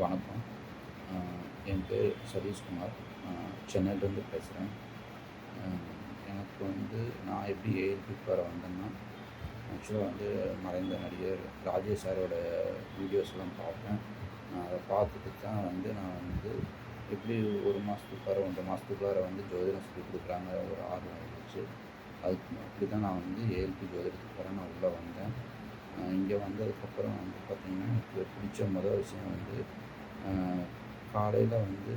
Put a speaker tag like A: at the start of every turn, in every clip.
A: வணக்கம். என் பேர் சதீஷ்குமார். சென்னையிலேருந்து பேசுகிறேன் எனக்கு வந்து நான் எப்படி ஏஎல்பிக்கு வர வந்தேன்னா ஆக்சுவலாக வந்து மறைந்த நடிகர் ராஜேஷ் சாரோட வீடியோஸ்லாம் பார்ப்பேன் அதை பார்த்துட்டு தான் வந்து நான் வந்து எப்படி ஒரு மாதத்துக்கு வர ஒன்றரை மாதத்துக்குள்ளார வந்து ஜோதிடம் சொல்லி கொடுக்குறாங்க ஒரு ஆர்வம் இருந்துச்சு அதுக்கு அப்படி தான் நான் வந்து ஏஎல்பி ஜோதிடத்துக்கு வர நான் உள்ளே வந்தேன். இங்கே வந்ததுக்கப்புறம் வந்து பார்த்திங்கன்னா பிடிச்ச முதல் விஷயம் வந்து காலையில் வந்து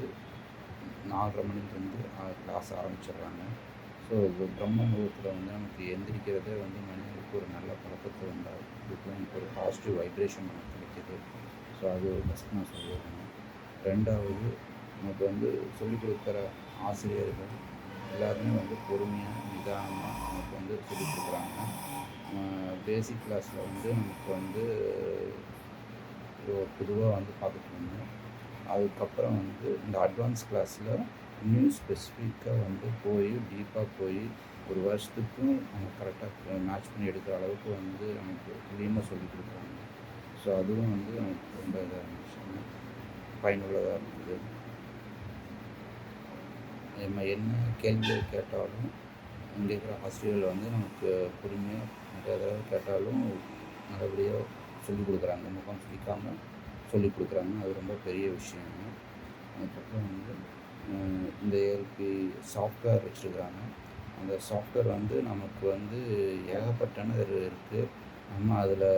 A: நாலரை மணிலேருந்து கிளாஸ் ஆரம்பிச்சிடுறாங்க. ஸோ பிரம்ம முகூர்த்தத்தில் வந்து நமக்கு எந்திரிக்கிறதே வந்து மனிதனுக்கு ஒரு நல்ல பழக்கத்தை உண்டாகும் இதுக்கு எனக்கு ஒரு பாசிட்டிவ் வைப்ரேஷன் நமக்கு கிடைக்கிது. ஸோ அது ஒரு ஃபஸ்ட் நான் சொல்லியிருக்கேன் ரெண்டாவது நமக்கு வந்து சொல்லிக் கொடுக்குற ஆசிரியர்கள் எல்லாருமே வந்து பொறுமையாக நிதானமாக நமக்கு வந்து சொல்லிக் கொடுக்குறாங்க. பேசிக் கிளாஸில் வந்து நமக்கு வந்து பொதுவாக வந்து பார்த்துட்டு அதுக்கப்புறம் வந்து இந்த அட்வான்ஸ் கிளாஸில் இன்னும் ஸ்பெசிஃபிக்காக வந்து போய் டீப்பாக போய் ஒரு வருஷத்துக்கும் அவங்க கரெக்டாக மேட்ச் பண்ணி எடுக்கிற அளவுக்கு வந்து நமக்கு தெளிவாக சொல்லிக் கொடுக்குறாங்க. ஸோ அதுவும் வந்து நமக்கு ரொம்ப இதாக இருந்துச்சு. பயனுள்ளதாக இருந்தது. நம்ம என்ன கேள்விகள் கேட்டாலும் இங்கே இருக்கிற ஆசிரியர்கள் வந்து நமக்கு பொறுமையாக நிறைய தடவை கேட்டாலும் நல்லபடியாக சொல்லிக் கொடுக்குறாங்க. முகம் சுளிக்காமல் சொல்லிக் கொடுக்குறாங்க. அது ரொம்ப பெரிய விஷயங்க அதுக்கப்புறம் வந்து இந்த இயற்கை சாஃப்ட்வேர் வச்சுருக்குறாங்க. அந்த சாஃப்ட்வேர் வந்து நமக்கு வந்து ஏகப்பட்டன இருக்குது நம்ம அதில்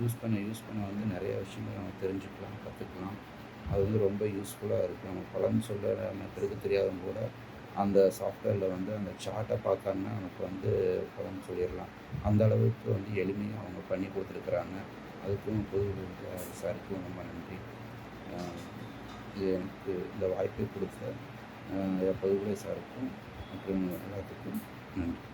A: யூஸ் பண்ண யூஸ் பண்ண வந்து நிறைய விஷயங்கள் நம்ம தெரிஞ்சுக்கலாம் கற்றுக்கலாம் அது வந்து ரொம்ப யூஸ்ஃபுல்லாக இருக்குது நம்ம பலன் சொல்ல நமக்கு எடுக்க தெரியாதவங்க கூட அந்த சாஃப்ட்வேரில் வந்து அந்த சார்ட்டை பார்க்காம நமக்கு வந்து பலன் சொல்லிடலாம். அந்த அளவுக்கு வந்து எளிமையாக அவங்க பண்ணி கொடுத்துருக்குறாங்க. அதுக்கும் பொது சாருக்கும் ரொம்ப நன்றி. இது எனக்கு இந்த வாய்ப்பை கொடுத்த பொதுவுரை சாருக்கும் மற்றும் எல்லாத்துக்கும் நன்றி.